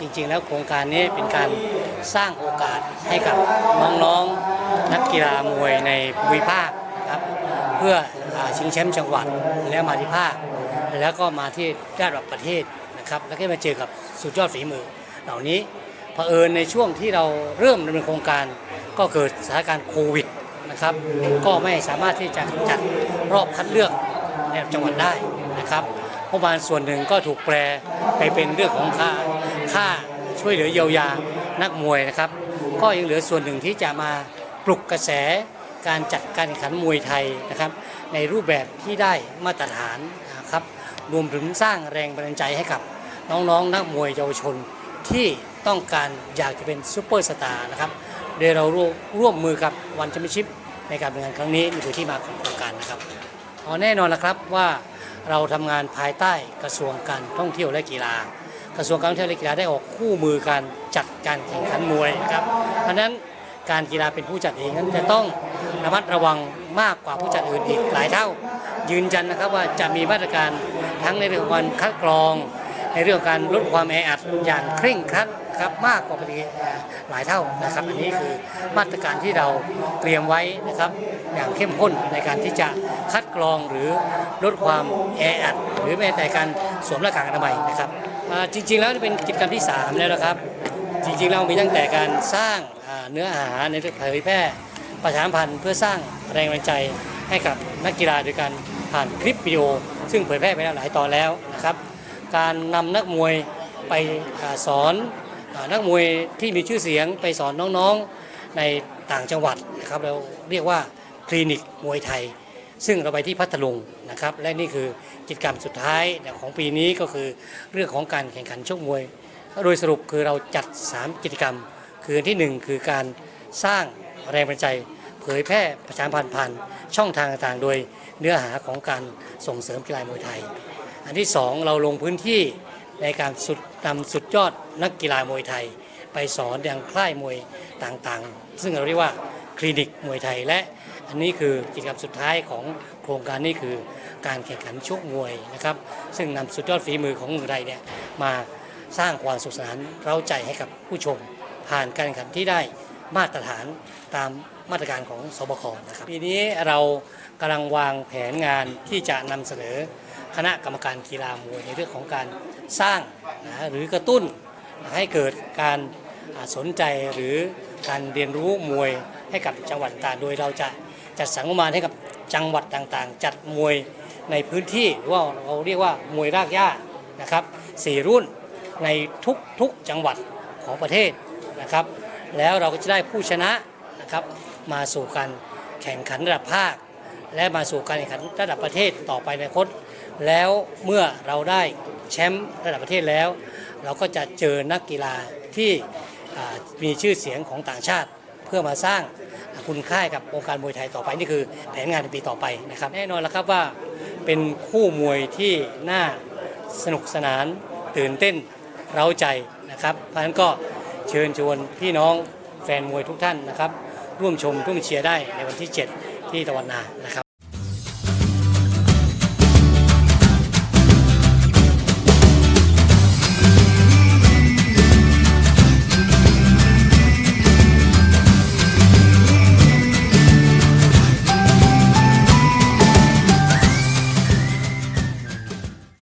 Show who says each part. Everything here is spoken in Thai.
Speaker 1: จริงๆ แล้วโครงการนี้เป็นการสร้างโอกาสให้กับน้องๆนักกีฬามวยในภูมิภาคนะครับเพื่ออชิงแชมป์จังหวัดแล้วมาที่ภาค แล้วก็มาที่ระดับประเทศนะครับแล้วก็มาเจอกับสุดยอดฝีมือ เหล่านี้เผอิญในช่วงที่เราเริ่มดำเนินโครงการก็เกิดสถานการณ์โควิดนะครับก็ไม่สามารถที่จะจัดรอบคัดเลือกในจังหวัดได้นะครับงบประมาณส่วนหนึ่งก็ถูกแปลไปเป็นเรื่องของค่า ค่าช่วยเหลือเยียวยานักมวยนะครับ ก็ยังเหลือส่วนหนึ่งที่จะมาปลุกกระแสการจัดการแข่งขันมวยไทยนะครับ ในรูปแบบที่ได้มาตรฐานนะครับรวมถึงสร้างแรงบันดาลใจให้กับน้องๆ นักมวยเยาวชนที่ต้องการอยากจะเป็นซูเปอร์สตาร์นะครับโดยเราร่วมร่วมมือกับวันแชมเปี้ยนชิพในการดำเนินงานครั้งนี้นี่คือที่มาของโครงการนะครับอ๋อแน่นอนละครับว่าเราทำงานภายใต้กระทรวงการท่องเที่ยวและกีฬา กระทรวงการท่องเที่ยวและกีฬาได้ออกคู่มือการจัดการแข่งขันมวยนะครับเพราะนั้นการกีฬาเป็นผู้จัดเองนั้นจะต้องระมัดระวังมากกว่าผู้จัดอื่นอีกหลายเท่า ยืนยันนะครับว่าจะมีมาตรการทั้งในเรื่องของการคัดกรอง ในเรื่องการลดความแออัดอย่างเคร่งครัด นะครับมากกว่าปกติหลายเท่านะครับอันนี้คือมาตรการที่เราเตรียมไว้นะครับ อย่างเข้มข้นในการที่จะคัดกรองหรือลดความแออัดหรือแม้แต่การสวมหน้ากากอนามัยนะครับจริง ๆ แล้วเป็นกิจกรรมที่ 3 แล้วนะครับ จริงๆเรามีตั้งแต่การสร้างเนื้อหาในเรื่องเผยแพร่ประชาสัมพันธ์เพื่อสร้างแรงบันดาลใจให้กับนักกีฬาโดยการผ่านคลิปวิดีโอ ซึ่งเผยแพร่ไปแล้วหลายตอนแล้วนะครับ การนำนักมวยไปอสอน นักมวยที่มีชื่อเสียงไปสอนน้องๆในต่างจังหวัดนะครับเราเรียกว่าคลินิกมวยไทย ซึ่งเราไปที่พัทลุงนะครับ และนี่คือกิจกรรมสุดท้ายของปีนี้ก็คือเรื่องของการแข่งขันชกมวย โดยสรุปคือเราจัด 3 กิจกรรม คืออันที่ 1 คือการสร้างแรงบันดาลใจ เผยแพร่ประชาพันธ์ผ่านช่องทางต่างๆ โดยเนื้อหาของการส่งเสริมกีฬามวยไทย อันที่ 2 เราลงพื้นที่ ในการสุดนำสุดยอดนักกีฬามวยไทย ไปสอนอย่างค่ายมวยต่างๆ ซึ่งเราเรียกว่าคลินิกมวยไทยและอันนี้คือกิจกรรมสุดท้ายของโครงการนี้คือการแข่งขันชกมวยนะครับ ซึ่งนำสุดยอดฝีมือของเมืองไทยเนี่ยมาสร้างความสุขสนานเร้าใจให้กับผู้ชม ผ่านการแข่งขันที่ได้มาตรฐานตามมาตรการของสบคนะครับปีนี้เรากำลังวางแผนงานที่จะนำเสนอคณะกรรมการกีฬามวยในเรื่องของการ สร้างนะหรือกระตุ้นให้เกิดการสนใจหรือการเรียนรู้มวยให้กับจังหวัดต่างโดยเราจะจัดสรรงบประมาณให้กับจังหวัดต่างๆ จัดมวยในพื้นที่หรือว่าเราเรียกว่ามวยรากหญ้านะครับสี่รุ่นในทุกๆจังหวัดของประเทศนะครับ แล้วเราก็จะได้ผู้ชนะนะครับมาสู่การแข่งขันระดับภาค และมาสู่การแข่งขันระดับประเทศต่อไปในคต แล้วเมื่อเราได้แชมป์ระดับประเทศแล้ว เราก็จะเจอนักกีฬาที่มีชื่อเสียงของต่างชาติ เพื่อมาสร้างคุณค่ากับวงการมวยไทยต่อไปนี่คือแผนงานในปีต่อไปนะครับแน่นอนแล้วครับว่าเป็นคู่มวยที่น่าสนุกสนานตื่นเต้นเร้าใจนะครับเพราะฉะนั้นก็เชิญชวนพี่น้องแฟนมวยทุกท่านนะครับ ร่วมชมร่วมเชียร์ได้ในวันที่ 7 ที่ตะวันนานะครับ